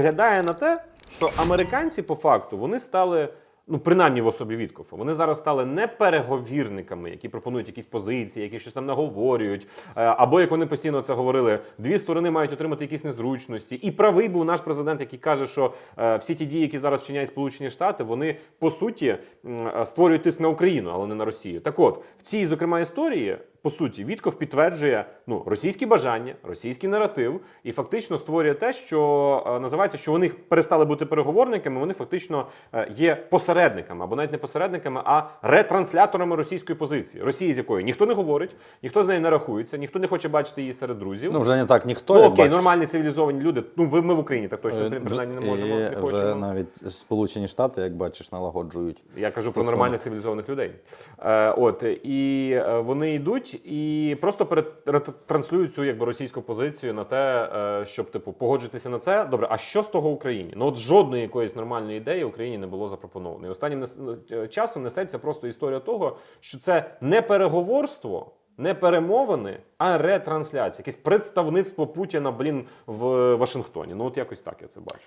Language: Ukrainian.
Виглядає на те, що американці по факту вони стали. Ну, принаймні в особі Віткофа. Вони зараз стали не переговірниками, які пропонують якісь позиції, які щось там наговорюють. Е, Або як вони постійно це говорили, дві сторони мають отримати якісь незручності. І правий був наш президент, який каже, що е, всі ті дії, які зараз вчиняють Сполучені Штати, вони по суті е, створюють тиск на Україну, але не на Росію. Так от в цій, зокрема, історії. По суті, Вітков підтверджує ну російські бажання, російський наратив, і фактично створює те, що е, називається, що вони перестали бути переговорниками. Вони фактично е, є посередниками, або навіть не посередниками, а ретрансляторами російської позиції, Росії, з якою ніхто не говорить, ніхто з нею не рахується, ніхто не хоче бачити її серед друзів. Ну вже не так ніхто. Ну, окей, нормальні цивілізовані люди. Ну ви ми в Україні так точно Е, принаймні не можемо, не Вже хочемо. навіть Сполучені Штати, як бачиш, налагоджують. Я кажу про нормальних цивілізованих людей. Е, от і вони йдуть і просто перетранслюють цю якби російську позицію на те, е, щоб типу погоджуватися на це. Добре, а що з того Україні? Ну от жодної якоїсь нормальної ідеї Україні не було запропоновано. І останнім е, часом несеться просто історія того, що це не переговорство. Не перемовини, а ретрансляція, якесь представництво Путіна, блін, в Вашингтоні. Ну от якось так я це бачу.